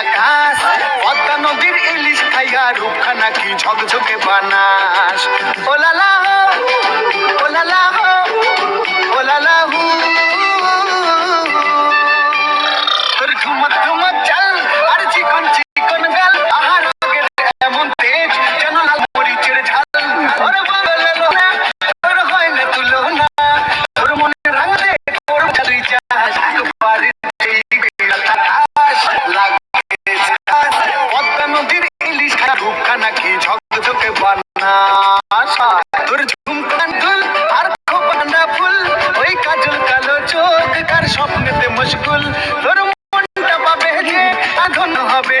ঝাকাস পদ্মা নদীর ইলিশ খাইয়া রূপখানা কি ঝকঝকে বানাস। ও হো ওই কাজল কালো চোখ, কার স্বপ্নেতে মশগুল তোর মনটা হবে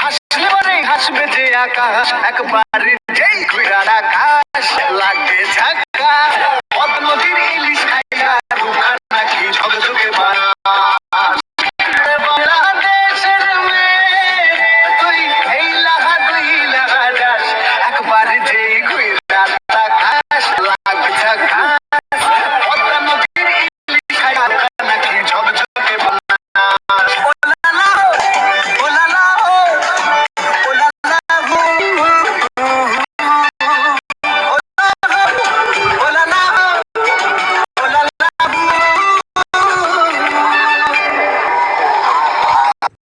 হাসলে পরে হাসবে যে আকাশ, একবার যেই ঘুরা Hey,